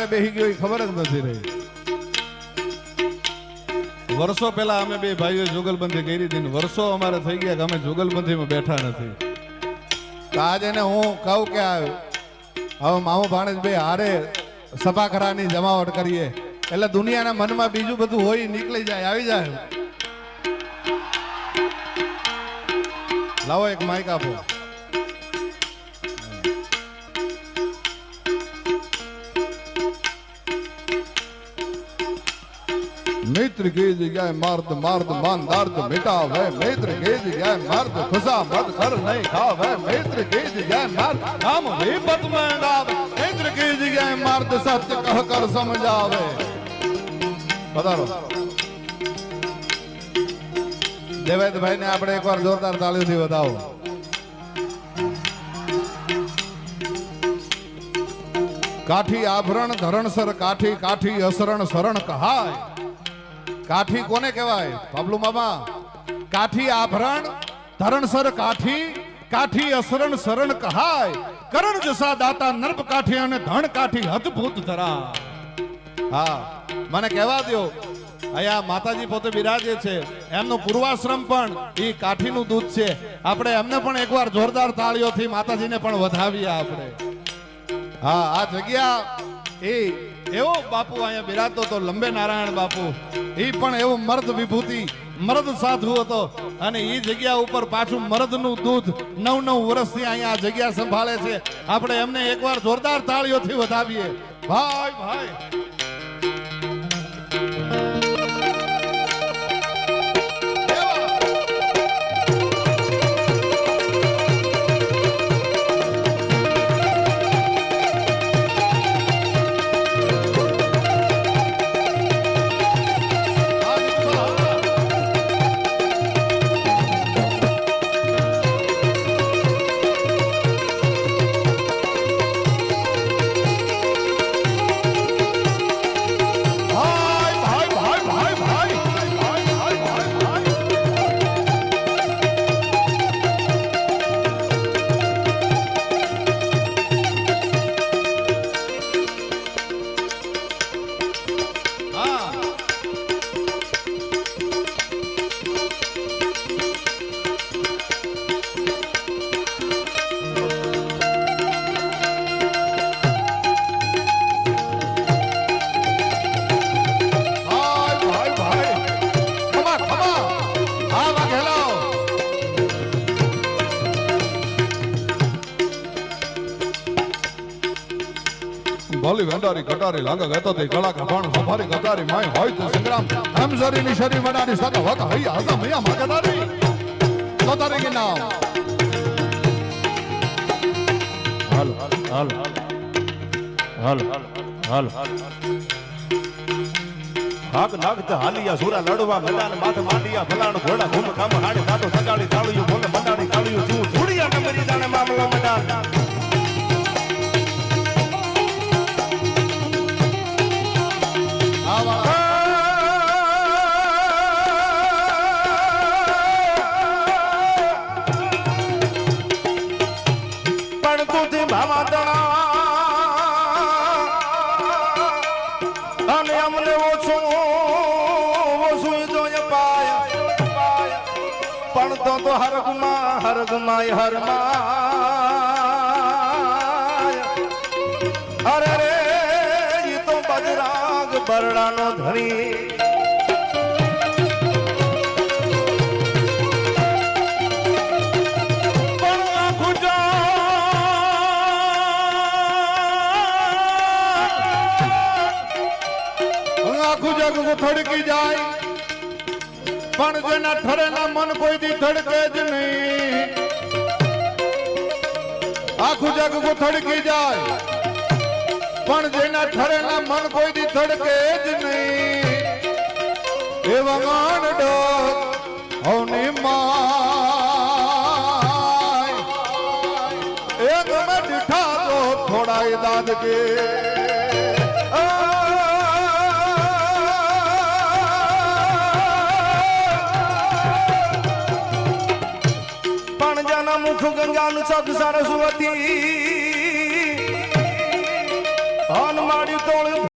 ટેકરે બેહી ગયો ખબર જ નથી રહી. વર્ષો પહેલા અમે બે ભાઈઓ જુગલબંધી કરી હતી વર્ષો અમારે થઈ ગયા કે અમે જુગલબંધીમાં બેઠા નથી. આજ હું કહું કે હવે મામુ ભાણેજ બે હારે સભાખરાની જમાવટ કરીએ. એટલે દુનિયાના મનમાં બીજું બધું હોય, નીકળી જાય, આવી જાય. લાવો એક માઇક આપો. મિત્ર ગીજ ગાય માર્દ માર્દ માન દાર્દ મિટાવે. મિત્ર ગીજ ગાય માર્દ ખુસા મત કર નહીં ખાવે. મિત્ર ગીજ ગાય માર્દ, નામ વિપતમાં ગાવે મિત્ર ગીજ ગાય માર્દ, સત્ય કહ કર સમજાવે. પધારો. દેવેદભાઈ ને આપણે એકવાર જોરદાર તાળીઓથી વધાવો. કાઠી આભરણ, ધરણસર કાઠી કાઠી અસરણ, શરણ કહાય. કાઠી કોને કહેવાય? બાબલુ મામા. કાઠી આભરણ, ધરણસર કાઠી કાઠી અસરણ શરણ કહાય. કરણ જસા દાતા, નર્પ કાઠી અને ધણ કાઠી અદ્ભુત ધરા. હા, મને કહેવા દો અહીંયા માતાજી પોતે બિરાજે છે. એમનું પૂર્વાશ્રમ પણ એ કાઠીનું દૂધ છે. આપણે એમને પણ એકવાર જોરદાર તાળીઓથી માતાજીને પણ વધાવીએ આપણે. હા, આ જગ્યા એ, એવો બાપુ અહીંયા બિરાજતો હતો, લંબે નારાયણ બાપુ. એ પણ એવો મર્દ વિભૂતિ, મર્દ સાધુ હતો. અને એ જગ્યા ઉપર પાછું મર્દનું દૂધ નવ નવ વર્ષથી અહીંયા આ જગ્યા સંભાળે છે. આપણે એમને એકવાર જોરદાર તાળીઓથી વધાવીએ. ભાઈ ભાઈ ભાઈ. ભોલી વેંડારી કટારી લાગે, ગતો તે કભાણ ભારી કટારી માય હોય તો સંગ્રામ. હમસરી ની શરી મડાની સાથે હોત હૈયા હસા મૈયા માગડારી કટારી કે નામ? હાલ હાલ હાલ હાલ. હાક નાગત હાલિયા સુરા લડવા, મેદાન માથ માંડિયા, ફલાણ ઘોડા ઘૂમ કામ, હાડે કાટો સગાડી તાળિયું બોલે મંડાડી કાળિયું જૂ ધૂળિયા કમરી જાણે મામલો મેદાન અને અમને ઓછું ઓછું જોય પાય. પણ તો તો હરગમાં હરગમાય હરમાય અરે રે, ઈ તો બજરાગ બરડાનો ધણી. આખું જગ થડકી જાય. પણ જેના ઠરેલા મન કોઈ થી થડકે જ નહીં. આખું જગ થડકી જાય. પણ જેના ઠરેલા મન કોઈ થી થડકે જ નહીં. એવા માંડો હવની માં થોડા દાદ કે ગંગાના મુખ ગંગાનું સદ સરસ્વતી. હનુમાડી તોળ